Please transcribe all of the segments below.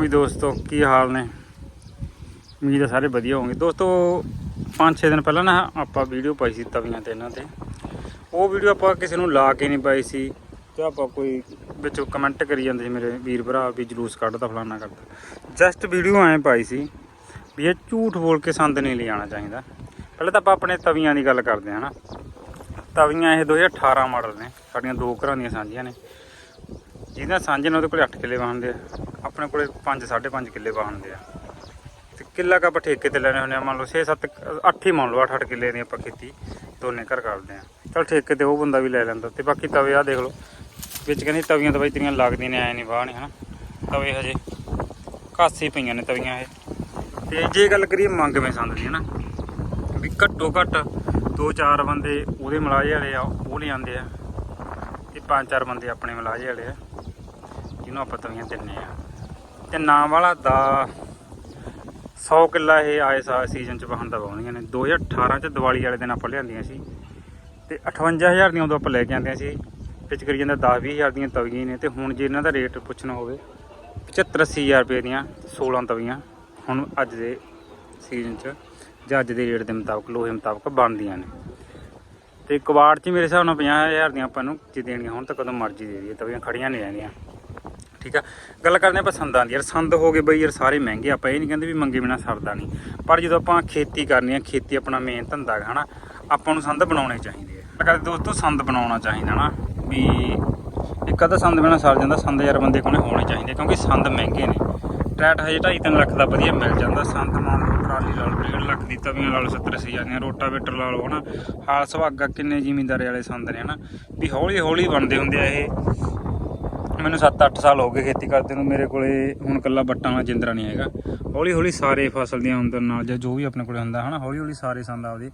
ਵੀ ਦੋਸਤੋ, ਕੀ ਹਾਲ ਨੇ? ਉਮੀਦ ਹੈ ਸਾਰੇ ਵਧੀਆ ਹੋਣਗੇ। ਦੋਸਤੋ 5-6 ਦਿਨ ਪਹਿਲਾਂ ਨਾ ਆਪਾਂ ਵੀਡੀਓ ਪਾਈ ਸੀ ਤਵੀਆਂ ਤੇ ਇਹਨਾਂ ਤੇ। ਉਹ ਵੀਡੀਓ ਆਪਾਂ ਕਿਸੇ ਨੂੰ ਲਾ ਕੇ ਨਹੀਂ ਪਾਈ ਸੀ ਤੇ ਆਪਾਂ ਕੋਈ ਵਿੱਚ ਕਮੈਂਟ ਕਰੀ ਜਾਂਦੇ ਸੀ ਮੇਰੇ ਵੀਰ ਭਰਾ ਵੀ ਜਲੂਸ ਕੱਢਦਾ ਫਲਾਨਾ ਕਰਦਾ। ਜਸਟ ਵੀਡੀਓ ਐਂ ਪਾਈ ਸੀ ਵੀ ਇਹ ਝੂਠ ਬੋਲ ਕੇ ਸੰਦ ਨਹੀਂ ਲਿਆਉਣਾ ਚਾਹੀਦਾ। ਪਹਿਲਾਂ ਤਾਂ ਆਪਾਂ ਆਪਣੇ ਤਵੀਆਂ ਦੀ ਗੱਲ ਕਰਦੇ ਹਾਂ ਨਾ ਤਵੀਆਂ ਇਹ 2018 ਮਾਡਲ ਨੇ, ਸਾਡੀਆਂ ਦੋ ਘਰਾਂ ਦੀਆਂ ਸਾਂਝੀਆਂ ਨੇ। ਜਿਹਦਾ ਸਾਂਝੇ ਨੇ ਉਹਦੇ ਕੋਲ 8 ਕਿੱਲੇ ਵਾਹਣਦੇ ਆ। ਆਪਣੇ ਕੋਲੇ 5 5.5 ਕਿੱਲੇ ਵਾਹਣਦੇ ਆ। ਤੇ ਕਿੱਲਾ ਕਾ ਆਪਾਂ ਠੇਕੇ ਤੇ ਲੈਣੇ ਹੁੰਦੇ ਆ। ਮੰਨ ਲਓ 6 7 8 ਹੀ ਮੰਨ ਲਓ 8 8 ਕਿੱਲੇ ਦੀ ਆਪਾਂ ਖੇਤੀ ਦੋਨੇ ਘਰ ਕਰਦੇ ਆ। ਚਲ ਠੇਕੇ ਤੇ ਉਹ ਬੰਦਾ ਵੀ ਲੈ ਲੈਂਦਾ ਤੇ ਬਾਕੀ ਤਵੇ ਆ ਦੇਖ ਲਓ। ਵਿੱਚ ਕਹਿੰਦੀ ਤਵੀਆਂ ਤਾਂ ਬਾਈ ਤੇਰੀਆਂ ਲੱਗਦੀਆਂ ਨੇ ਐ ਨਹੀਂ ਵਾਹ ਨਹੀਂ ਹਨਾ। ਤਵੇ ਹਜੇ ਕਾਸੀ ਪਈਆਂ ਨੇ ਤਵੀਆਂ ਇਹ। ਤੇ ਜੇ ਗੱਲ ਕਰੀਏ ਮੰਗਵੇਂ ਸੰਦ ਦੀ, ਹਨਾ। ਵੀ ਘੱਟੋ ਘੱਟ ਦੋ ਚਾਰ ਬੰਦੇ ਉਹਦੇ ਮਲਾਜੇ ਵਾਲੇ ਆ, ਉਹ ਲਿਆਂਦੇ ਆ। ਤੇ ਪੰਜ ਚਾਰ ਬੰਦੇ ਆਪਣੇ ਮਲਾਜੇ ਵਾਲੇ ਆ, ਜਿਹਨੂੰ ਆਪਾਂ ਤਵੀਆਂ ਦਿੰਨੇ ਆ। ਤੇ ਨਾਮ ਵਾਲਾ ਦਾ 100 ਕਿੱਲਾ ਇਹ ਆਏ ਸਾਲ ਸੀਜ਼ਨ ਚ ਵਾਹਣ ਦਾ ਵਾਉਂਦੀਆਂ ਨੇ 2018 ਚ ਦੀਵਾਲੀ ਵਾਲੇ ਦਿਨ ਆਪਾਂ ਲਿਆਂਦੀਆਂ ਸੀ। ਤੇ 58000 ਦੀਆਂ ਉਦੋਂ ਆਪਾਂ ਲੈ ਕੇ ਆਂਦੀਆਂ ਸੀ। ਵਿੱਚ ਕਰੀ ਜਾਂਦਾ 10 20000 ਦੀਆਂ ਤਵੀਆਂ ਨੇ। ਤੇ ਹੁਣ ਜੇ ਇਹਨਾਂ ਦਾ ਰੇਟ ਪੁੱਛਣਾ ਹੋਵੇ 75 80000 ਰੁਪਏ ਦੀਆਂ 16 ਤਵੀਆਂ ਹੁਣ ਅੱਜ ਦੇ ਸੀਜ਼ਨ ਚ ਜਾਂ ਅੱਜ ਦੇ ਰੇਟ ਦੇ ਮੁਤਾਬਕ, ਲੋਹੇ ਮੁਤਾਬਕ ਬਣਦੀਆਂ ਨੇ। ਤੇ ਕਵਾੜ 'ਚ ਮੇਰੇ ਹਿਸਾਬ ਨਾਲ 50000 ਦੀਆਂ ਆਪਾਂ ਨੂੰ ਜੇ ਦੇਣੀਆਂ ਹੁਣ ਤਾਂ ਕਦੋਂ ਮਰਜ਼ੀ ਦੇ ਦਈਏ। ਤਵੀਆਂ ਖੜੀਆਂ ਨਹੀਂ ਰਹਿੰਦੀਆਂ ਠੀਕ ਆ? ਗੱਲ ਕਰਦੇ ਆਪਾਂ ਸੰਦਾਂ ਦੀ। ਯਾਰ ਸੰਦ ਹੋ ਗਏ ਬਈ, ਯਾਰ ਸਾਰੇ ਮਹਿੰਗੇ ਆਪਾਂ ਇਹ ਨਹੀਂ ਕਹਿੰਦੇ ਵੀ ਮੰਗੇ ਬਿਨਾ ਸਰਦਾ ਨਹੀਂ ਪਰ ਜਦੋਂ ਆਪਾਂ ਖੇਤੀ ਕਰਨੀ ਆ, ਖੇਤੀ ਆਪਣਾ ਮੇਨ ਧੰਦਾ ਹੈ ਹਨਾ? ਆਪਾਂ ਨੂੰ ਸੰਦ ਬਣਾਉਣੇ ਚਾਹੀਦੇ ਆ। ਕਹਿੰਦੇ ਦੋਸਤੋ, ਸੰਦ ਬਣਾਉਣਾ ਚਾਹੀਦਾ ਨਾ। ਵੀ ਇੱਕ ਅੱਧਾ ਸੰਦ ਬਿਨਾ ਸਰ ਜਾਂਦਾ, ਸੰਦ ਯਾਰ ਬੰਦੇ ਕੋਲੇ ਹੋਣੇ ਚਾਹੀਦੇ ਕਿਉਂਕਿ ਸੰਦ ਮਹਿੰਗੇ ਨੇ। ਟਰੈਟ ਹਜੇ 2.5 ਲੱਖ ਦਾ ਵਧੀਆ ਮਿਲ ਜਾਂਦਾ। ਸੰਦ ਮੰਨ ਲਓ ਟਰਾਲੀ ਲਾ ਲਓ 1.5 ਲੱਖ ਦੀ ਤਵੀਆਂ ਲਾ ਲਓ 70 ਅੱਸੀ ਹਜ਼ਾਰ ਦੀਆਂ ਰੋਟਾਵੇਟਰ ਲਾ ਲਓ, ਹਨਾ? ਹਾਲ ਸੁਹਾਗਾ ਕਿੰਨੇ ਜ਼ਿਮੀਂਦਾਰੇ ਵਾਲੇ ਸੰਦ ਨੇ, ਹਨਾ? ਵੀ ਹੌਲੀ ਹੌਲੀ ਬਣਦੇ ਹੁੰਦੇ ਆ ਇਹ। ਮੈਨੂੰ 7-8 ਸਾਲ ਹੋ ਗਏ ਖੇਤੀ ਕਰਦੇ ਨੂੰ, ਮੇਰੇ ਕੋਲੇ ਹੁਣ ਕੱਲਾ ਬੱਟਾਂ ਵਾਲਾ ਜਿੰਦਰਾ ਨਹੀਂ ਹੈਗਾ। ਹੌਲੀ ਹੌਲੀ ਸਾਰੇ ਫਸਲ ਦੀਆਂ ਆਮਦਨ ਨਾਲ, ਜਾਂ ਜੋ ਵੀ ਆਪਣੇ ਕੋਲੇ ਹੁੰਦਾ, ਹਨਾ ਹੌਲੀ ਹੌਲੀ ਸਾਰੇ ਸੰਦ ਆਪਦੇ,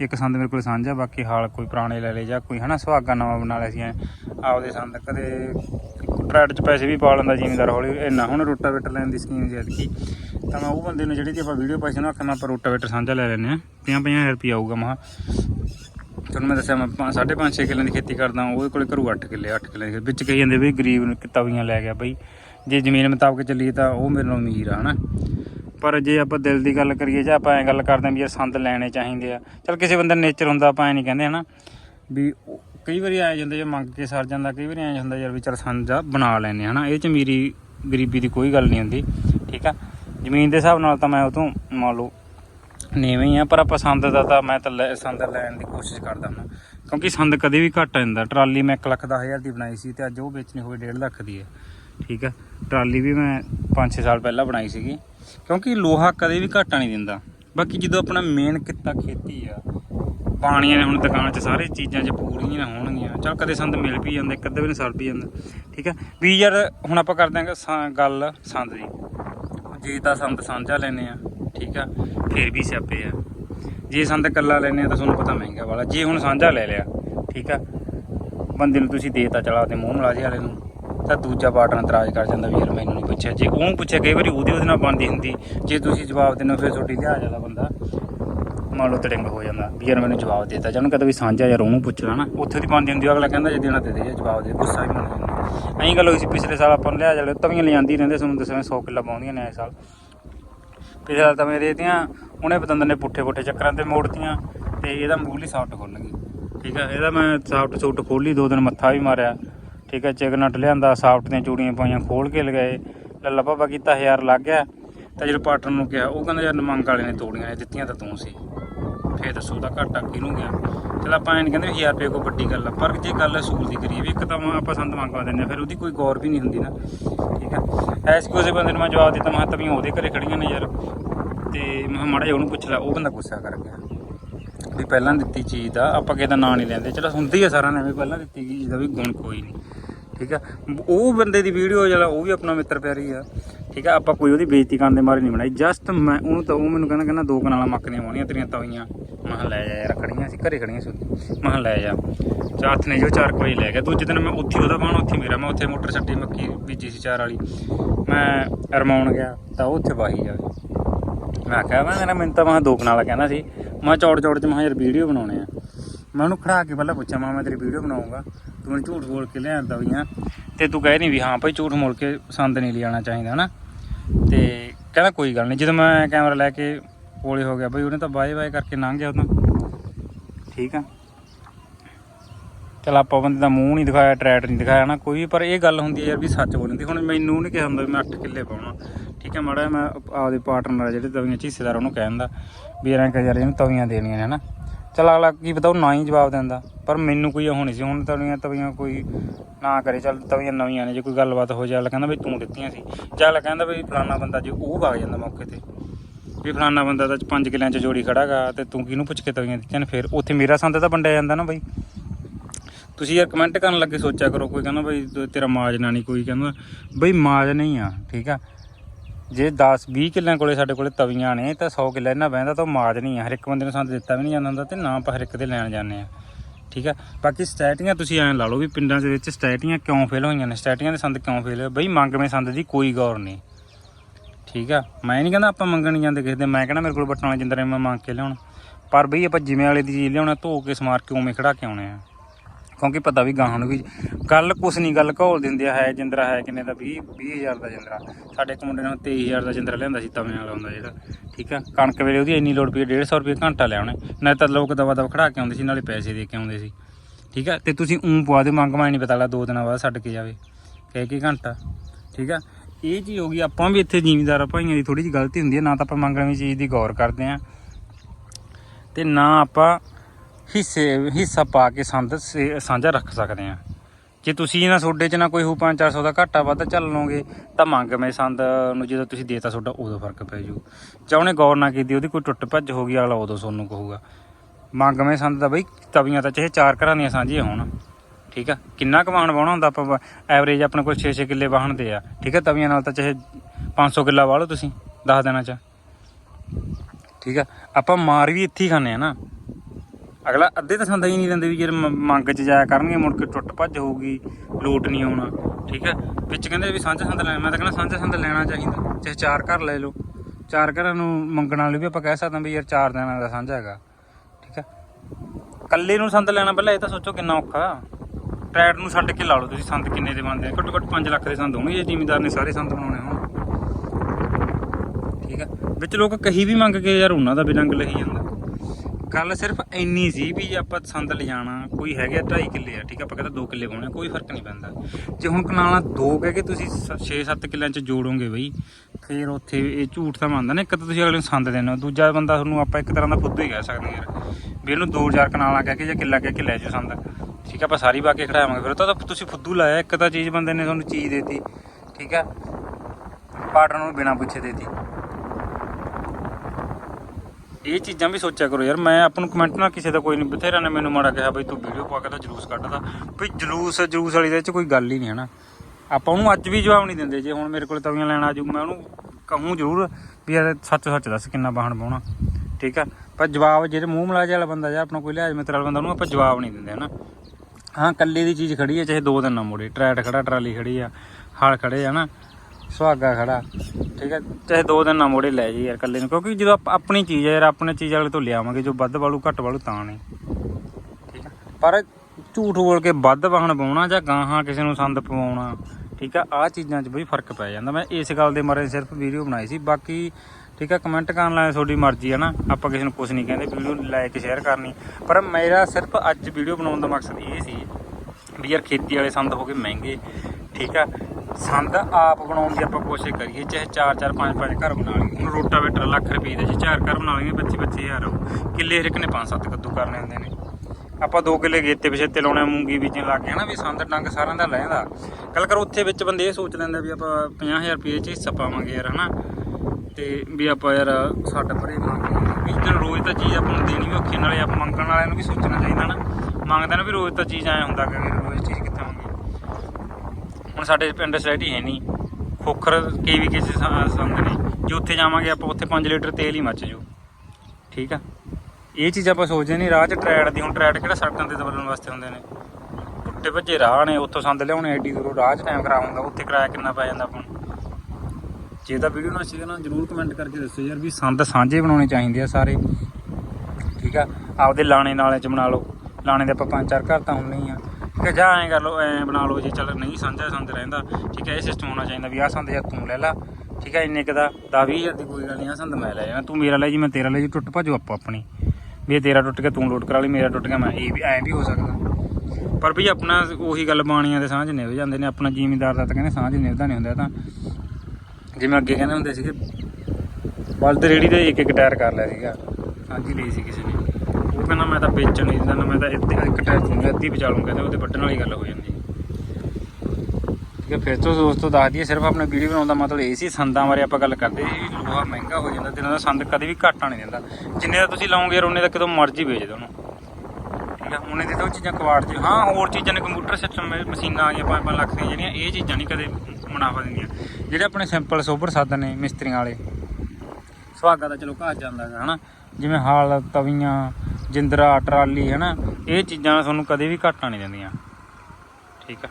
ਇੱਕ ਸੰਦ ਮੇਰੇ ਕੋਲੇ ਸਾਂਝਾ ਬਾਕੀ ਹਾਲ ਕੋਈ ਪੁਰਾਣੇ ਲੈ ਲਏ ਜਾਂ ਕੋਈ, ਹਨਾ, ਸੁਹਾਗਾ ਨਵਾਂ ਬਣਾ ਲਿਆ ਸੀ ਆਪਦੇ ਸੰਦ, ਕਦੇ ਟਰੈਡ 'ਚ ਪੈਸੇ ਵੀ ਪਾ ਲੈਂਦਾ ਜ਼ਿਮੀਂਦਾਰ ਹੌਲੀ, ਇੰਨਾ ਹੁਣ ਰੋਟਾਵੇਟਰ ਲੈਣ ਦੀ ਸਕੀਮ ਸੀ ਐਤਕੀ ਤਾਂ ਮੈਂ ਉਹ ਬੰਦੇ ਨੂੰ ਜਿਹੜੀ ਦੀ ਆਪਾਂ ਵੀਡੀਓ ਪਾਈ ਸੀ ਨਾ, ਆਖਿਆ ਮੈਂ ਆਪਾਂ ਰੋਟਾਵੇਟਰ ਸਾਂਝਾ ਲੈ ਲੈਨੇ ਆ 50-50 ਰੁਪਏ ਆਊਗਾ ਮਹਾ ਤੁਹਾਨੂੰ ਮੈਂ ਦੱਸਿਆ, ਮੈਂ 5.5 6 ਕਿੱਲਿਆਂ ਦੀ ਖੇਤੀ ਕਰਦਾ ਉਹਦੇ ਕੋਲੇ ਘਰੂ 8 ਕਿੱਲੇ 8 ਕਿੱਲੇ ਦੇ ਵਿੱਚ ਕਹੀ ਜਾਂਦੇ ਵੀ ਗਰੀਬ ਨੂੰ ਤਵੀਆਂ ਲੈ ਗਿਆ ਬਈ। ਜੇ ਜ਼ਮੀਨ ਮੁਤਾਬਕ ਚੱਲੀਏ ਤਾਂ ਉਹ ਮੇਰੇ ਨਾਲ ਅਮੀਰ ਆ, ਹਨਾ? ਪਰ ਜੇ ਆਪਾਂ ਦਿਲ ਦੀ ਗੱਲ ਕਰੀਏ ਜਾਂ ਆਪਾਂ ਐਂ ਗੱਲ ਕਰਦੇ ਆਂ ਵੀ ਯਾਰ ਸੰਦ ਲੈਣੇ ਚਾਹੀਦੇ ਆ, ਚਲ ਕਿਸੇ ਬੰਦੇ ਦਾ ਨੇਚਰ ਹੁੰਦਾ, ਆਪਾਂ ਐਂ ਨਹੀਂ ਕਹਿੰਦੇ, ਹਨਾ? ਵੀ ਕਈ ਵਾਰੀ ਆ ਜਾਂਦੇ ਜੇ ਮੰਗ ਕੇ ਸਰ ਜਾਂਦਾ, ਕਈ ਵਾਰੀ ਐਂ ਹੁੰਦਾ ਯਾਰ ਵੀ ਚਲ ਸੰਦ ਆ ਬਣਾ ਲੈਨੇ ਹਨਾ? ਇਹ ਚ ਮੇਰੀ ਗਰੀਬੀ ਦੀ ਕੋਈ ਗੱਲ ਨਹੀਂ ਹੁੰਦੀ, ਠੀਕ ਆ? ਜ਼ਮੀਨ ਦੇ ਹਿਸਾਬ ਨਾਲ ਤਾਂ ਮੈਂ ਉਹ ਤੋਂ ਮੰਨ ਲਓ ਨੀਵੇਂ ਹੀ ਆ, ਪਰ ਆਪਾਂ ਸੰਦ ਦਾ ਤਾਂ ਮੈਂ ਤਾਂ ਲੈ- ਸੰਦ ਲੈਣ ਦੀ ਕੋਸ਼ਿਸ਼ ਕਰਦਾ ਹਾਂ ਕਿਉਂਕਿ ਸੰਦ ਕਦੇ ਵੀ ਘੱਟ ਜਾਂਦਾ ਟਰਾਲੀ ਮੈਂ 1 ਲੱਖ ਦਸ ਹਜ਼ਾਰ ਦੀ ਬਣਾਈ ਸੀ ਤੇ ਅੱਜ ਉਹ ਵੇਚਣੀ ਹੋਵੇ 1.5 ਲੱਖ ਦੀ ਹੈ ਠੀਕ ਹੈ ਟਰਾਲੀ ਵੀ ਮੈਂ 5-6 ਸਾਲ ਪਹਿਲਾਂ ਬਣਾਈ ਸੀਗੀ। ਕਿਉਂਕਿ ਲੋਹਾ ਕਦੇ ਵੀ ਘਾਟਾ ਨਹੀਂ ਦਿੰਦਾ। ਬਾਕੀ ਜਦੋਂ ਆਪਣਾ ਮੇਨ ਕਿੱਤਾ ਖੇਤੀ ਆ, ਪਾਣੀਆਂ ਨੇ ਹੁਣ ਦੁਕਾਨ 'ਚ ਸਾਰੇ ਚੀਜ਼ਾਂ 'ਚ ਪੂਰੀਆਂ ਹੋਣਗੀਆਂ। ਚਲ ਕਦੇ ਸੰਦ ਮਿਲ ਵੀ ਜਾਂਦੇ ਕਦੇ ਅੱਧੇ ਵੀ ਸਰ ਵੀ ਜਾਂਦਾ। ਠੀਕ ਹੈ ਵੀ ਯਾਰ, ਹੁਣ ਆਪਾਂ ਕਰਦੇ ਆਂ ਸਾ- ਗੱਲ ਸੰਦ ਦੀ। ਜੇ ਤਾਂ ਸੰਦ ਸਾਂਝਾ ਲੈਨੇ ਆ। ਠੀਕ ਆ, ਫਿਰ ਵੀ ਸਿਆਪੇ ਆ। ਜੇ ਸੰਦ ਕੱਲਾ ਲੈਨੇ ਆ ਤਾਂ ਤੁਹਾਨੂੰ ਪਤਾ ਮਹਿੰਗਾ ਵਾਲਾ, ਜੇ ਹੁਣ ਸਾਂਝਾ ਲੈ ਲਿਆ, ਠੀਕ ਆ, ਬੰਦੇ ਨੂੰ ਤੁਸੀਂ ਦੇਤਾ ਚਲਾ ਤੇ ਮੂੰਹ ਮਲਾਜੇ ਵਾਲੇ ਨੂੰ, ਤਾਂ ਦੂਜਾ ਪਾਰਟਨਰ ਇਤਰਾਜ਼ ਕਰ ਜਾਂਦਾ ਵੀ ਯਾਰ ਮੈਨੂੰ ਨਹੀਂ ਪੁੱਛਿਆ। ਜੇ ਉਹਨੂੰ ਪੁੱਛਿਆ, ਕਈ ਵਾਰੀ ਉਹਦੇ ਉਹਦੇ ਨਾਲ ਬਣਦੀ ਹੁੰਦੀ, ਜੇ ਤੁਸੀਂ ਜਵਾਬ ਦਿੰਦੇ ਹੋ, ਫਿਰ ਤੁਹਾਡੀ ਲਿਆ ਜਾਂਦਾ ਬੰਦਾ ਮੰਨ ਲਓ ਤੜਿੰਗ ਹੋ ਜਾਂਦਾ, ਵੀ ਯਾਰ ਮੈਨੂੰ ਜਵਾਬ ਦੇਤਾ। ਜਾਂ ਉਹਨੂੰ ਕਦੇ ਵੀ ਸਾਂਝਾ ਯਾਰ ਉਹਨੂੰ ਪੁੱਛ ਲੈਣਾ, ਉੱਥੇ ਦੀ ਬਣਦੀ ਹੁੰਦੀ ਅਗਲਾ ਕਹਿੰਦਾ ਜੇ ਦੇਣਾ ਦੇ ਦੇ, ਜੇ ਜਵਾਬ ਦੇ, ਗੁੱਸਾ ਵੀ ਮੰਨ ਜਾਂਦਾ। ਐਂ ਗੱਲ ਹੋਈ ਸੀ, ਪਿਛਲੇ ਸਾਲ ਆਪਾਂ ਨੂੰ ਲਿਆ ਜਾਂਦੇ ਤਵੀਆਂ ਲਿਆਂਦੀ ਰਹਿੰਦੇ, ਤੁਹਾਨੂੰ ਦੱਸਿਆ 100 ਕਿੱਲਾ ਪਾਉਂਦੀਆਂ ਨੇ ਇਸ ਸਾਲ। ਪਿਛਲੇ ਸਾਲ ਤਾਂ ਮੇਰੇ ਦੀਆਂ ਉਹਨੇ ਪਤੰਦਰ ਨੇ ਪੁੱਠੇ ਪੁੱਠੇ ਚੱਕਰਾਂ ਤੇ ਮੋੜਤੀਆਂ ਤੇ ਇਹਦਾ ਮੂਲੀ ਸਾਫਟ ਖੁੱਲ ਗਈ। ਠੀਕ ਆ, ਇਹਦਾ ਮੈਂ ਸਾਫਟ ਸੂਟ ਖੋਲੀ ਦੋ ਦਿਨ ਮੱਥਾ ਵੀ ਮਾਰਿਆ। ਠੀਕ ਆ ਚਿਕਨਟ ਲਿਆਂਦਾ ਸਾਫਟ ਦੀਆਂ ਚੂੜੀਆਂ ਪਾਈਆਂ ਖੋਲ ਕੇ ਲਗਾਏ। ਲੱਲਾ ਭਾਪਾ ਕੀਤਾ, ਹਜ਼ਾਰ ਲੱਗ ਗਿਆ। ਤਾਂ ਜਦੋਂ ਪਾਰਟਨਰ ਨੂੰ ਕਿਹਾ, ਉਹ ਕਹਿੰਦਾ ਯਾਰ, ਨਮੰਗ ਵਾਲੇ ਨੇ ਤੋੜੀਆਂ, ਇਹ ਦਿੱਤੀਆਂ ਤਾਂ ਤੂੰ ਸੀ। ਫੇਰ ਦੱਸੋ ਦਾ ਘਾਟਾ ਕਿਹਨੂੰ ਗਿਆ? ਚਲ ਆਪਾਂ ਐਂ ਕਹਿੰਦੇ 1000 ਰੁਪਏ ਕੋਈ ਵੱਡੀ ਗੱਲ ਆ, ਪਰ ਜੇ ਗੱਲ ਅਸੂਲ ਦੀ ਕਰੀਏ ਵੀ ਇੱਕ ਤਾਂ ਆਪਾਂ ਸੰਦ ਮੰਗਵਾ ਦਿੰਦੇ ਆ ਫਿਰ ਉਹਦੀ ਕੋਈ ਗੌਰ ਵੀ ਨਹੀਂ ਹੁੰਦੀ ਨਾ। ਠੀਕ ਆ? ਐਸ ਕਿਸੇ ਬੰਦੇ ਨੂੰ ਮੈਂ ਜਵਾਬ ਦਿੱਤਾ, ਮੈਂ ਕਿਹਾ ਤਵੀਆਂ ਉਹਦੇ ਘਰੇ ਖੜੀਆਂ ਨੇ ਯਾਰ। ਤੇ ਮੈਂ ਕਿਹਾ ਮਾੜਾ ਜਿਹਾ ਉਹਨੂੰ ਪੁੱਛ ਲਿਆ ਉਹ ਬੰਦਾ ਗੁੱਸਾ ਕਰ ਗਿਆ। ਵੀ ਪਹਿਲਾਂ ਦਿੱਤੀ ਚੀਜ਼ ਦਾ, ਆਪਾਂ ਕਿਸੇ ਦਾ ਨਾਂ ਨਹੀਂ ਲੈਂਦੇ। ਚਲੋ ਹੁੰਦੀ ਆ ਸਾਰਿਆਂ ਨੇ ਵੀ ਪਹਿਲਾਂ ਦਿੱਤੀ ਗਈ ਇਹਦਾ ਵੀ ਗੁਣ ਕੋਈ ਨਹੀਂ। ਠੀਕ ਆ? ਉਹ ਬੰਦੇ ਦੀ ਵੀਡੀਓ ਜਿਹੜਾ ਉਹ ਵੀ ਆਪਣਾ ਮਿੱਤਰ ਪਿਆਰੀ ਆ। ਠੀਕ ਆ? ਆਪਾਂ ਕੋਈ ਉਹਦੀ ਬੇਇੱਜ਼ਤੀ ਕਰਨ ਦੇ ਮਾਰੇ ਨਹੀਂ ਬਣਾਈ। ਜਸਟ ਮੈਂ ਉਹਨੂੰ ਤਾਂ, ਉਹ ਮੈਨੂੰ ਕਹਿੰਦਾ ਕਹਿੰਦਾ ਦੋ ਕਨਾਲਾਂ ਮੱਕਦੀਆਂ ਹੋਣੀਆਂ ਤੇਰੀਆਂ ਤਵੀਆਂ। ਮੈਂ ਲੈ ਜਾ ਯਾਰ, ਖੜੀਆਂ ਸੀ, ਘਰੇ ਖੜੀਆਂ ਸੀ ਮਹਾਂ ਲੈ ਜਾ। ਚਾਥ ਨੇ ਜੋ ਚਾਰ ਕੋਈ ਲੈ ਗਿਆ। ਦੂਜੇ ਦਿਨ ਮੈਂ ਉੱਥੇ ਉਹਦਾ ਬਾਣ ਉੱਥੇ ਮੇਰਾ, ਮੈਂ ਉੱਥੇ ਮੋਟਰ ਛੱਡੀ ਮੱਕੀ ਬੀਜੀ ਸੀ ਚਾਰ ਵਾਲੀ। ਮੈਂ ਰਮਾਉਣ ਗਿਆ, ਤਾਂ ਉਹ ਉੱਥੇ ਵਾਹੀ ਜਾਵੇ ਮੈਂ ਕਿਹਾ, ਮੈਂ ਕਹਿੰਦਾ ਮੈਨੂੰ ਤਾਂ ਮਹਾਂ ਦੋ ਕਨਾਲਾ ਕਹਿੰਦਾ ਸੀ। ਮੈਂ ਚੌੜ ਚੌੜ ਚ, ਮੈਂ ਯਾਰ ਵੀਡੀਓ ਬਣਾਉਣੇ ਆ। ਮੈਂ ਉਹਨੂੰ ਖੜਾ ਕੇ ਪਹਿਲਾਂ ਪੁੱਛਿਆ, ਮੈਂ ਕਿਹਾ, ਮੈਂ ਤੇਰੀ ਵੀਡੀਓ ਬਣਾਉਂਗਾ ਤੂੰ ਮੈਨੂੰ ਝੂਠ ਬੋਲ ਕੇ ਲਿਆਂਦਾ ਦਵੀਆਂ ਤੇ ਤੂੰ ਕਹਿ ਨਹੀਂ ਵੀ ਹਾਂ ਭਾਈ ਝੂਠ ਮੋਲ ਕੇ ਪਸੰਦ ਨਹੀਂ ਲਿਆਣਾ ਚਾਹੀਦਾ ਹਨਾ? ਤੇ ਕਹਿੰਦਾ ਕੋਈ ਗੱਲ ਨਹੀਂ ਜਦੋਂ ਮੈਂ ਕੈਮਰਾ ਲੈ ਕੇ ਕੋਲੇ ਹੋ ਗਿਆ ਬਈ ਉਹਨੇ ਤਾਂ ਬਾਏ ਬਾਏ ਕਰਕੇ ਲੰਘ ਗਿਆ ਉਦੋਂ। ਠੀਕ ਆ? ਚਲ ਆਪਾਂ ਬੰਦੇ ਦਾ ਮੂੰਹ ਨਹੀਂ ਦਿਖਾਇਆ ਟਰੈਟ ਨਹੀਂ ਦਿਖਾਇਆ ਨਾ ਕੋਈ ਵੀ, ਪਰ ਇਹ ਗੱਲ ਹੁੰਦੀ ਹੈ ਯਾਰ ਵੀ ਸੱਚ ਬੋਲਣ ਦੀ। ਹੁਣ ਮੈਨੂੰ ਨਹੀਂ ਕਿਹਾ ਹੁੰਦਾ ਵੀ ਮੈਂ 8 ਕਿੱਲੇ ਪਾਉਣਾ। ਠੀਕ ਹੈ ਮਾੜਾ ਮੈਂ ਆਪਦੇ ਪਾਰਟਨਰ ਜਿਹੜੇ ਤਵੀਆਂ ਚ ਹਿੱਸੇਦਾਰ ਉਹਨੂੰ ਕਹਿੰਦਾ ਵੀ ਯਾਰ ਐਂ ਕਰ ਯਾਰ ਇਹਨੂੰ ਤਵੀਆਂ ਦੇਣੀਆਂ ਨੇ ਹਨਾ? ਚਲ ਅਗਲਾ ਕੀ ਪਤਾ ਉਹ ਨਾ ਹੀ ਜਵਾਬ ਦਿੰਦਾ। ਪਰ ਮੈਨੂੰ ਕੋਈ ਉਹ ਨਹੀਂ ਸੀ। ਹੁਣ ਤਵੀਆਂ ਤਵੀਆਂ ਕੋਈ ਨਾ ਕਰੇ। ਚੱਲ ਤਵੀਆਂ ਨਵੀਆਂ ਨੇ। ਜੇ ਕੋਈ ਗੱਲਬਾਤ ਹੋ ਜਾਏ ਕਹਿੰਦਾ ਵੀ ਤੂੰ ਦਿੱਤੀਆਂ ਸੀ। ਚੱਲ ਕਹਿੰਦਾ ਵੀ ਫਲਾਨਾ ਬੰਦਾ ਜੇ ਉਹ ਵਗ ਜਾਂਦਾ ਮੌਕੇ ਤੇ, ਵੀ ਫਲਾਨਾ ਬੰਦਾ ਤਾਂ ਪੰਜ ਕਿਲਿਆਂ ਚ ਜੋੜੀ ਖੜਾਗਾ ਤੇ ਤੂੰ ਕਿਹਨੂੰ ਪੁੱਛ ਕੇ ਤਵੀਆਂ ਦਿੱਤੀਆਂ ਨੇ? ਫਿਰ ਉੱਥੇ ਮੇਰਾ ਸੰਦ ਤਾਂ ਵੰਡਿਆ ਜਾਂਦਾ ਨਾ ਬਈ। ਤੁਸੀਂ ਯਾਰ ਕਮੈਂਟ ਕਰਨ ਲੱਗੇ, ਸੋਚਿਆ ਕਰੋ। ਕੋਈ ਕਹਿੰਦਾ ਬਈ ਤੇਰਾ ਮਾਜ ਨਾ ਨਹੀਂ ਕੋਈ ਕਹਿੰਦਾ, ਬਈ ਮਾਜ ਨਹੀਂ ਆ, ਠੀਕ ਆ? ਜੇ 10 20 ਕਿੱਲਿਆਂ ਕੋਲੇ ਸਾਡੇ ਕੋਲੇ ਤਵੀਆਂ ਨੇ, ਤਾਂ 100 ਕਿੱਲਾ ਇਹਨਾਂ ਬਹਿੰਦਾ ਤਾਂ ਉਹ ਮਾਜ ਨਹੀਂ ਆ। ਹਰ ਇੱਕ ਬੰਦੇ ਨੂੰ ਸੰਦ ਦਿੱਤਾ ਵੀ ਨਹੀਂ ਜਾਂਦਾ ਹੁੰਦਾ ਤੇ ਨਾ ਆਪਾਂ ਹਰ ਇੱਕ ਦੇ ਲੈਣ ਜਾਂਦੇ ਆ। ਠੀਕ ਆ? ਬਾਕੀ ਸਟੈਟੀਆਂ ਤੁਸੀਂ ਐਂ ਲਾ ਲਓ ਵੀ ਪਿੰਡਾਂ ਦੇ ਵਿੱਚ ਸਟੈਟੀਆਂ ਕਿਉਂ ਫੇਲ ਹੋਈਆਂ ਨੇ? ਸਟੈਟੀਆਂ ਦੇ ਸੰਦ ਕਿਉਂ ਫੇਲ ਹੋਏ? ਬਈ ਮੰਗਵੇਂ ਸੰਦ ਦੀ ਕੋਈ ਗੌਰ ਨਹੀਂ। ਠੀਕ ਆ? ਮੈਂ ਨਹੀਂ ਕਹਿੰਦਾ ਆਪਾਂ ਮੰਗਣ ਨਹੀਂ ਜਾਂਦੇ ਕਿਸੇ ਦੇ। ਮੈਂ ਕਹਿੰਦਾ ਮੇਰੇ ਕੋਲ ਬੱਟਾਂ ਵਾਲੇ ਜਿੰਦਰੇ ਮੈਂ ਮੰਗ ਕੇ ਲਿਆਉਣ। ਪਰ ਬਈ ਆਪਾਂ ਜਿਵੇਂ ਵਾਲੇ ਦੀ ਚੀਜ਼ ਲਿਆਉਣਾ, ਧੋ ਕੇ ਸਮਾਰ ਕੇ ਉਵੇਂ ਖੜਾ ਕੇ ਆਉਣੇ ਆ। ਕਿਉਂਕਿ ਪਤਾ ਵੀ ਗਾਹਾਂ ਨੂੰ ਵੀ ਗੱਲ ਕੁਛ ਨਹੀਂ, ਗੱਲ ਘੋਲ ਦਿੰਦੇ ਆ, ਹੈ ਜਿੰਦਰਾ, ਹੈ ਕਿੰਨੇ ਦਾ 20 20000 ਦਾ ਜਿੰਦਰਾ। ਸਾਡੇ ਇੱਕ ਮੁੰਡੇ ਨੇ 23000 ਦਾ ਜਿੰਦਰਾ ਲਿਆਂਦਾ ਸੀ, ਤਵੇਂ ਵਾਲਾ ਹੁੰਦਾ ਜਿਹੜਾ, ਠੀਕ ਆ? ਕਣਕ ਵੇਲੇ ਉਹਦੀ ਇੰਨੀ ਲੋੜ ਪਈ 150 ਰੁਪਏ ਘੰਟਾ ਲਿਆਉਣੇ ਨਾ ਤਾਂ ਲੋਕ ਦਵਾ ਦਵਾ ਖੜਾ ਕੇ ਆਉਂਦੇ ਸੀ, ਨਾਲੇ ਪੈਸੇ ਦੇ ਕੇ ਆਉਂਦੇ ਸੀ। ਠੀਕ ਆ? ਤੇ ਤੁਸੀਂ ਉਂ ਪਵਾ ਦੇ ਮੰਗ ਮੈਂ ਨਹੀਂ ਪਤਾ ਲਾ ਦੋ ਦਿਨਾਂ ਬਾਅਦ ਛੱਡ ਕੇ ਜਾਵੇ। ਕਹਿ ਕੇ ਘੰਟਾ। ਠੀਕ ਆ? ਇਹ ਚੀਜ਼ ਹੋ ਗਈ, ਆਪਾਂ ਵੀ ਇੱਥੇ ਜ਼ਿਮੀਂਦਾਰ ਭਾਈਆਂ ਦੀ ਥੋੜੀ ਜਿਹੀ ਗਲਤੀ ਹੁੰਦੀ ਹੈ ਨਾ ਤਾਂ ਆਪਾਂ ਮੰਗਣ ਦੀ ਚੀਜ਼ ਦੀ ਗੌਰ ਕਰਦੇ ਆ। ਤੇ ਨਾ ਆਪਾਂ ਹਿੱਸੇ, ਹਿੱਸਾ ਪਾ ਕੇ ਸੰਦ ਸੇ- ਸਾਂਝਾ ਰੱਖ ਸਕਦੇ ਆ ਜੇ ਤੁਸੀਂ ਨਾ ਤੁਹਾਡੇ ਚ ਨਾ ਕੋਈ ਹੋ 5-400 ਦਾ ਘਾਟਾ ਵੱਧ ਚੱਲ ਲਓਗੇ, ਤਾਂ ਮੰਗਵੇਂ ਸੰਦ ਨੂੰ ਜਦੋਂ ਤੁਸੀਂ ਦੇਤਾ ਤੁਹਾਡਾ ਉਦੋਂ ਫ਼ਰਕ ਪੈ ਜੂ। ਜਾਂ ਉਹਨੇ ਗੌਰ ਨਾ ਕੀਤੀ, ਉਹਦੀ ਕੋਈ ਟੁੱਟ ਭੱਜ ਹੋ ਗਈ, ਅਗਲਾ ਉਦੋਂ ਤੁਹਾਨੂੰ ਕਹੂਗਾ। ਮੰਗਵੇਂ ਸੰਦ ਦਾ ਬਈ, ਤਵੀਆਂ ਤਾਂ ਚਾਹੇ ਚਾਰ ਘਰਾਂ ਦੀਆਂ ਸਾਂਝੀਆਂ ਹੋਣ। ਠੀਕ ਆ? ਕਿੰਨਾ ਕੁ ਵਾਹਣ ਵਾਹੁਣਾ ਹੁੰਦਾ ਆਪਾਂ ਐਵਰੇਜ ਆਪਣੇ ਕੋਲ 6-6 ਕਿੱਲੇ ਵਾਹਣ ਦੇ ਆ। ਠੀਕ ਆ? ਤਵੀਆਂ ਨਾਲ ਤਾਂ ਚਾਹੇ 500 ਕਿੱਲਾ ਵਾਹ ਲਓ ਤੁਸੀਂ 10 ਦਿਨਾਂ ਚ। ਠੀਕ ਆ? ਆਪਾਂ ਮਾਰ ਵੀ ਇੱਥੇ ਹੀ ਖਾਂਦੇ ਆ ਨਾ। ਅਗਲਾ ਅੱਧੇ ਤਾਂ ਸੰਦਾ ਹੀ ਨਹੀਂ ਦਿੰਦੇ ਵੀ ਜੇ ਮੰਗ ਚ ਜਾਇਆ ਕਰਨਗੇ, ਮੁੜ ਕੇ ਟੁੱਟ ਭੱਜ ਹੋਊਗੀ, ਲੋਟ ਨਹੀਂ ਆਉਣਾ, ਠੀਕ ਹੈ? ਵਿੱਚ ਕਹਿੰਦੇ ਵੀ ਸਾਂਝਾ ਸੰਦ ਲੈਣਾ, ਮੈਂ ਤਾਂ ਕਹਿੰਦਾ ਸਾਂਝਾ ਸੰਦ ਲੈਣਾ ਚਾਹੀਦਾ, ਚਾਹੇ ਚਾਰ ਘਰ ਲੈ ਲਓ। ਚਾਰ ਘਰਾਂ ਨੂੰ ਮੰਗਣ ਵਾਲੇ ਵੀ ਆਪਾਂ ਕਹਿ ਸਕਦੇ ਹਾਂ ਵੀ ਯਾਰ ਚਾਰ ਦਿਨਾਂ ਦਾ ਸਾਂਝਾ ਹੈਗਾ, ਠੀਕ ਹੈ? ਕੱਲੇ ਨੂੰ ਸੰਦ ਲੈਣਾ ਪਹਿਲਾਂ, ਇਹ ਤਾਂ ਸੋਚੋ ਕਿੰਨਾ ਔਖਾ। ਟਰੈਡ ਨੂੰ ਛੱਡ ਕੇ ਲਾ ਲਓ ਤੁਸੀਂ, ਸੰਦ ਕਿੰਨੇ ਦੇ ਬਣਦੇ ਆ? ਘੱਟੋ ਘੱਟ 5 ਲੱਖ ਦੇ ਸੰਦ ਹੋਣਗੇ, ਜੇ ਜ਼ਿਮੀਦਾਰ ਨੇ ਸਾਰੇ ਸੰਦ ਬਣਾਉਣੇ ਹੋਣ। ਠੀਕ ਹੈ? ਵਿੱਚ ਲੋਕ ਕਹੀ ਵੀ ਮੰਗ ਕੇ ਯਾਰ ਉਹਨਾਂ ਦਾ ਵੀ ਰੰਗ ਲਈ ਜਾਂਦਾ। ਗੱਲ ਸਿਰਫ ਇੰਨੀ ਸੀ ਵੀ ਜੇ ਆਪਾਂ ਸੰਦ ਲਿਜਾਣਾ, ਕੋਈ ਹੈਗਾ 2.5 ਕਿੱਲੇ ਆ, ਠੀਕ ਆ, ਆਪਾਂ ਕਹਿੰਦਾ 2 ਕਿੱਲੇ ਪਾਉਣੇ ਕੋਈ ਫ਼ਰਕ ਨਹੀਂ ਪੈਂਦਾ। ਜੇ ਹੁਣ ਕਨਾਲਾਂ 2 ਕਹਿ ਕੇ ਤੁਸੀਂ 6-7 ਕਿੱਲਿਆਂ ਚ ਜੋੜੋਗੇ ਬਈ, ਫਿਰ ਉੱਥੇ ਇਹ ਝੂਠ ਤਾਂ ਮੰਨਦਾ ਨਾ, ਇੱਕ ਤਾਂ ਤੁਸੀਂ ਅਗਲੇ ਨੂੰ ਸੰਦ ਦੇਣਾ ਦੂਜਾ ਬੰਦਾ ਤੁਹਾਨੂੰ ਆਪਾਂ ਇੱਕ ਤਰ੍ਹਾਂ ਦਾ ਫੁੱਦੂ ਹੀ ਕਹਿ ਸਕਦੇ ਯਾਰ, ਵੀ ਇਹਨੂੰ 2-4 ਕਨਾਲਾਂ ਕਹਿ ਕੇ ਜਾਂ ਕਿੱਲਾ ਕਹਿ ਕੇ ਲੈ ਜਾਓ ਸੰਦ, ਠੀਕ ਆ, ਆਪਾਂ ਸਾਰੀ ਪਾ ਕੇ ਖੜਾਵਾਂਗੇ, ਫਿਰ ਉਹ ਤਾਂ ਤੁਸੀਂ ਫੁੱਦੂ ਲਾਇਆ, ਇੱਕ ਤਾਂ ਚੀਜ਼ ਬੰਦੇ ਨੇ ਤੁਹਾਨੂੰ ਚੀਜ਼ ਦੇਤੀ, ਠੀਕ ਆ, ਪਾਰਟਨਰ ਨੂੰ ਬਿਨਾਂ ਪੁੱਛੇ ਦੇਤੀ। ਇਹ ਚੀਜ਼ਾਂ ਵੀ ਸੋਚਿਆ ਕਰੋ ਯਾਰ, ਮੈਂ ਆਪਾਂ ਨੂੰ ਕਮੈਂਟ ਨਾਲ ਕਿਸੇ ਦਾ ਕੋਈ ਨਹੀਂ ਬਥੇਰਾ ਨੇ ਮੈਨੂੰ ਮਾੜਾ ਕਿਹਾ ਬਈ ਤੂੰ ਵੀਡੀਓ ਪਾ ਕੇ ਤਾਂ ਜਲੂਸ ਕੱਢਦਾ ਵੀ ਜਲੂਸ ਜਲੂਸ ਵਾਲੀ ਦੇ ਵਿੱਚ ਕੋਈ ਗੱਲ ਹੀ ਨਹੀਂ ਹੈ ਨਾ ਆਪਾਂ ਉਹਨੂੰ ਅੱਜ ਵੀ ਜਵਾਬ ਨਹੀਂ ਦਿੰਦੇ, ਜੇ ਹੁਣ ਮੇਰੇ ਕੋਲ ਤਵੀਆਂ ਲੈਣ ਆ ਜਾਊ, ਮੈਂ ਉਹਨੂੰ ਕਹੂੰ ਜ਼ਰੂਰ ਵੀ ਯਾਰ ਸੱਚ ਸੱਚ ਦੱਸ ਕਿੰਨਾ ਬਾਹਣ ਪਾਉਣਾ ਠੀਕ ਆ? ਪਰ ਜਵਾਬ ਜਿਹੜੇ ਮੂੰਹ ਮਲਾਜ ਵਾਲਾ ਬੰਦਾ ਜਾਂ ਆਪਣਾ ਕੋਈ ਲਿਆਜ ਮਿੱਤਰ ਵਾਲਾ ਬੰਦਾ, ਉਹਨੂੰ ਆਪਾਂ ਜਵਾਬ ਨਹੀਂ ਦਿੰਦੇ ਹਨਾ। ਹਾਂ ਕੱਲੇ ਦੀ ਚੀਜ਼ ਖੜੀ ਹੈ ਚਾਹੇ ਦੋ ਦਿਨ ਨਾ ਮੋੜੇ। ਟਰੈਟ ਖੜਾ, ਟਰਾਲੀ ਖੜੀ ਆ, ਹਲ ਖੜੇ ਆ ਨਾ ਸੁਹਾਗਾ ਖੜਾ। ਠੀਕ ਹੈ? ਚਾਹੇ ਦੋ ਦਿਨ ਨਾ ਮੋੜੇ ਲੈ ਜੀ ਯਾਰ ਕੱਲੇ ਨੂੰ, ਕਿਉਂਕਿ ਜਦੋਂ ਆਪ- ਆਪਣੀ ਚੀਜ਼ ਹੈ ਯਾਰ, ਆਪਣੇ ਚੀਜ਼ ਵਾਲੇ ਤੋਂ ਲਿਆਵਾਂਗੇ, ਜੋ ਵੱਧ ਵਾਲੂ, ਘੱਟ ਵਾਲੂ ਤਾਂ ਨਹੀਂ। ਠੀਕ ਹੈ? ਪਰ ਝੂਠ ਬੋਲ ਕੇ ਵੱਧ ਵਾਹਣ ਪਾਉਣਾ ਜਾਂ ਗਾਹਾਂ ਕਿਸੇ ਨੂੰ ਸੰਦ ਪਵਾਉਣਾ, ਠੀਕ ਆ ਆਹ ਚੀਜ਼ਾਂ 'ਚ ਬਈ ਫ਼ਰਕ ਪੈ ਜਾਂਦਾ। ਮੈਂ ਇਸ ਗੱਲ ਦੇ ਮਾਰੇ ਸਿਰਫ ਵੀਡੀਓ ਬਣਾਈ ਸੀ। ਬਾਕੀ, ਠੀਕ ਆ ਕਮੈਂਟ ਕਰਨ ਲਾਏ ਤੁਹਾਡੀ ਮਰਜ਼ੀ ਹੈ ਨਾ। ਆਪਾਂ ਕਿਸੇ ਨੂੰ ਕੁਝ ਨਹੀਂ ਕਹਿੰਦੇ, ਵੀਡੀਓ ਲਾਇਕ ਸ਼ੇਅਰ ਕਰਨੀ। ਪਰ ਮੇਰਾ ਸਿਰਫ ਅੱਜ ਵੀਡੀਓ ਬਣਾਉਣ ਦਾ ਮਕਸਦ ਇਹ ਸੀ ਵੀ ਯਾਰ ਖੇਤੀ ਵਾਲੇ ਸੰਦ ਹੋ ਗਏ ਮਹਿੰਗੇ, ਠੀਕ ਆ ਸੰਦ ਆਪ ਬਣਾਉਣ ਦੀ ਆਪਾਂ ਕੋਸ਼ਿਸ਼ ਕਰੀਏ, ਚਾਹੇ 4 4 5 5 ਘਰ ਬਣਾ ਲਈਏ। ਹੁਣ ਰੋਟਾਵੇਟਰ ਲੱਖ ਰੁਪਏ ਦੇ ਜੇ ਚਾਰ ਘਰ ਬਣਾ ਲਈਏ 25 25000 ਆਊ ਕਿੱਲੇ ਹਰੇਕ ਨੇ 5 7 ਕੱਦੂ ਕਰਨੇ ਹੁੰਦੇ ਨੇ। ਆਪਾਂ 2 ਕਿੱਲੇ ਗੇਤੇ ਪਿਛੇਤੇ ਲਾਉਣੇ ਮੂੰਗੀ ਬੀਜਣ ਲੱਗ ਗਏ ਨਾ, ਵੀ ਸੰਦ ਡੰਗ ਸਾਰਿਆਂ ਦਾ ਲੈਂਦਾ। ਗੱਲ ਕਰ ਉੱਥੇ ਵਿੱਚ ਬੰਦੇ ਇਹ ਸੋਚ ਲੈਂਦੇ ਵੀ ਆਪਾਂ 50000 ਰੁਪਏ ਚ ਹਿੱਸਾ ਪਾਵਾਂਗੇ ਯਾਰ, ਹਨਾ? ਤੇ ਵੀ ਆਪਾਂ ਯਾਰ ਸਾਡਾ ਭਰੇ ਮੰਗ ਵੀ ਜਦੋਂ ਰੋਜ਼ ਤਾਂ ਚੀਜ਼ ਆਪਾਂ ਨੂੰ ਦੇਣੀ ਵੀ ਔਖੀ ਨਾਲੇ ਆਪਾਂ ਮੰਗਣ ਵਾਲਿਆਂ ਨੂੰ ਵੀ ਸੋਚਣਾ ਚਾਹੀਦਾ ਨਾ। ਮੰਗਦਾ ਨਾ ਵੀ ਰੋਜ਼ ਤਾਂ ਚੀਜ਼ ਐ ਹੁੰਦਾ ਕਿ ਰੋਜ਼ ਚੀਜ਼ ਹੁਣ ਸਾਡੇ ਪਿੰਡ ਸੋਸਾਇਟੀ ਹੈ ਨਹੀਂ। ਖੋਖਰ ਕੇ ਵੀ ਕਿਸੇ ਸੰ- ਸੰਦ ਨੇ, ਜੇ ਉੱਥੇ ਜਾਵਾਂਗੇ ਆਪਾਂ ਉੱਥੇ 5 ਲੀਟਰ ਤੇਲ ਹੀ ਮੱਚ ਜੂ ਠੀਕ ਆ? ਇਹ ਚੀਜ਼ ਆਪਾਂ ਸੋਚਦੇ ਨਹੀਂ, ਰਾਹ 'ਚ ਟਰੈਡ ਦੀ, ਹੁਣ ਟਰੈਡ ਕਿਹੜਾ ਸੜਕਾਂ ਤੇ ਦਬਲਣ ਵਾਸਤੇ ਹੁੰਦੇ ਨੇ? ਟੁੱਟੇ ਭੱਜੇ ਰਾਹ ਨੇ, ਉੱਥੋਂ ਸੰਦ ਲਿਆਉਣੇ, ਐਡੀ ਦੂਰੋਂ ਰਾਹ 'ਚ ਟਾਈਮ ਖਰਾਬ ਹੁੰਦਾ, ਉੱਥੇ ਕਿਰਾਇਆ ਕਿੰਨਾ ਪੈ ਜਾਂਦਾ ਆਪਾਂ ਨੂੰ? ਜੇ ਤਾਂ ਵੀਡੀਓ ਨਾ ਅੱਛੀ ਨਾ ਜਰੂਰ ਕਮੈਂਟ ਕਰਕੇ ਦੱਸੋ ਯਾਰ ਵੀ ਸੰਦ ਸਾਂਝੇ ਬਣਾਉਣੇ ਚਾਹੀਦੇ ਆ ਸਾਰੇ। ਠੀਕ ਆ? ਆਪਦੇ ਲਾਣੇ ਨਾਲੇ 'ਚ ਬਣਾ ਲਓ। ਲਾਣੇ ਦੇ ਆਪਾਂ ਪੰਜ ਚਾਰ ਘਰ ਤਾਂ ਹੁੰਨੇ ਹੀ ਆ। ਕਿ ਜਾਂ ਐਂ ਕਰ ਲਓ, ਐਂ ਬਣਾ ਲਓ ਜੇ ਚੱਲ ਨਹੀਂ ਸਾਂਝਾ ਸੰਦ ਰਹਿੰਦਾ, ਠੀਕ ਹੈ, ਇਹ ਸਿਸਟਮ ਹੋਣਾ ਚਾਹੀਦਾ ਵੀ ਆਹ ਸੰਦ ਜਾਂ ਤੂੰ ਲੈ ਲਾ, ਠੀਕ ਹੈ, ਇੰਨੇ ਕੁ ਦਾ 10 ਹਜ਼ਾਰ ਦੀ ਕੋਈ ਗੱਲ ਨਹੀਂ, ਆਹ ਸੰਦ ਮੈਂ ਲੈ ਜਾਣਾ, ਤੂੰ ਮੇਰਾ ਲੈ ਜੀ, ਮੈਂ ਤੇਰਾ ਲੈ ਜੀ, ਟੁੱਟ ਭਾਜੋ ਆਪੋ ਆਪਣੀ। ਵੀ ਤੇਰਾ ਟੁੱਟ ਕੇ ਤੂੰ ਲੋਡ ਕਰਾ ਲਈ, ਮੇਰਾ ਟੁੱਟ ਗਿਆ, ਮੈਂ ਇਹ ਵੀ ਐਂ ਵੀ ਹੋ ਸਕਦਾ। ਪਰ ਵੀ ਆਪਣਾ ਉਹੀ ਗੱਲ ਬਾਣੀਆਂ ਦੇ ਸਾਂਝ ਨਿਭ ਜਾਂਦੇ ਨੇ, ਆਪਣਾ ਜ਼ਿਮੀਂਦਾਰ ਦਾ ਤਾਂ ਕਹਿੰਦੇ ਸਾਂਝ ਨਿਭਦਾ ਨਹੀਂ ਹੁੰਦਾ ਤਾਂ ਜਿਵੇਂ ਅੱਗੇ ਕਹਿੰਦੇ ਹੁੰਦੇ ਸੀਗੇ, ਬਲਦ ਰੇੜੀ ਦੇ ਇੱਕ ਇੱਕ ਟਾਇਰ ਕਰ ਲਿਆ ਸੀਗਾ, ਸਾਂਝੀ ਲਈ ਸੀ ਕਿਸੇ ਨੇ। ਉਹ ਕਹਿੰਦਾ ਮੈਂ ਤਾਂ ਵੇਚਣ ਨਹੀਂ ਦਿੰਦਾ, ਨਾ ਮੈਂ ਤਾਂ ਇੱਥੇ ਇੱਕ ਟਾਇਰ ਦੂੰਗਾ ਅੱਧੀ ਬਚਾ ਲੂੰ ਕਹਿੰਦੇ ਉਹਦੇ ਵੱਢਣ ਵਾਲੀ ਗੱਲ ਹੋ ਜਾਂਦੀ ਠੀਕ ਹੈ, ਫਿਰ ਤੋਂ ਦੋਸਤੋ ਦੱਸ ਦਈਏ, ਸਿਰਫ ਆਪਣੇ ਵੀਡੀਓ ਬਣਾਉਣ ਦਾ ਮਤਲਬ ਇਹ ਸੀ, ਸੰਦਾਂ ਬਾਰੇ ਆਪਾਂ ਗੱਲ ਕਰਦੇ ਸੀ ਵੀ ਲੋਹਾ ਮਹਿੰਗਾ ਹੋ ਜਾਂਦਾ, ਦਿਨਾਂ ਦਾ ਸੰਦ ਕਦੇ ਵੀ ਘਾਟਾ ਨਹੀਂ ਦਿੰਦਾ। ਜਿੰਨੇ ਦਾ ਤੁਸੀਂ ਲਾਓਗੇ ਉਹਨੇ ਦਾ ਕਿਤੋਂ ਮਰਜ਼ੀ ਵੇਚ ਦੋ ਉਹਨੂੰ। ਠੀਕ ਹੈ, ਉਹਨੇ ਦੇ ਦੋ ਚੀਜ਼ਾਂ ਕਵਾੜ 'ਚ। ਹਾਂ, ਹੋਰ ਚੀਜ਼ਾਂ ਨੇ, ਕੰਪਿਊਟਰ ਸਿਸਟਮ, ਮਸ਼ੀਨਾਂ ਆ ਗਈਆਂ 5-5 ਲੱਖ ਦੀਆਂ ਜਿਹੜੀਆਂ, ਇਹ ਚੀਜ਼ਾਂ ਨਹੀਂ ਕਦੇ ਮੁਨਾਫਾ ਦਿੰਦੀਆਂ। ਜਿਹੜੇ ਆਪਣੇ ਸਿੰਪਲ ਸੋਬਰ ਸਾਧਨ ਨੇ, ਮਿਸਤਰੀਆਂ ਵਾਲੇ, ਸੁਹਾਗਾ ਦਾ ਚਲੋ ਘਾਹ ਜਾਂਦਾ ਹੈ ਹਨਾ। ਜਿਵੇਂ ਹਾਲ ਤਵੀਆਂ ਜਿੰਦਰਾ ਟਰਾਲੀ ਹਨਾ? ਇਹ ਚੀਜ਼ਾਂ ਤੁਹਾਨੂੰ ਕਦੇ ਵੀ ਘਾਟਾ ਨਹੀਂ ਦਿੰਦੀਆਂ। ਠੀਕ ਆ?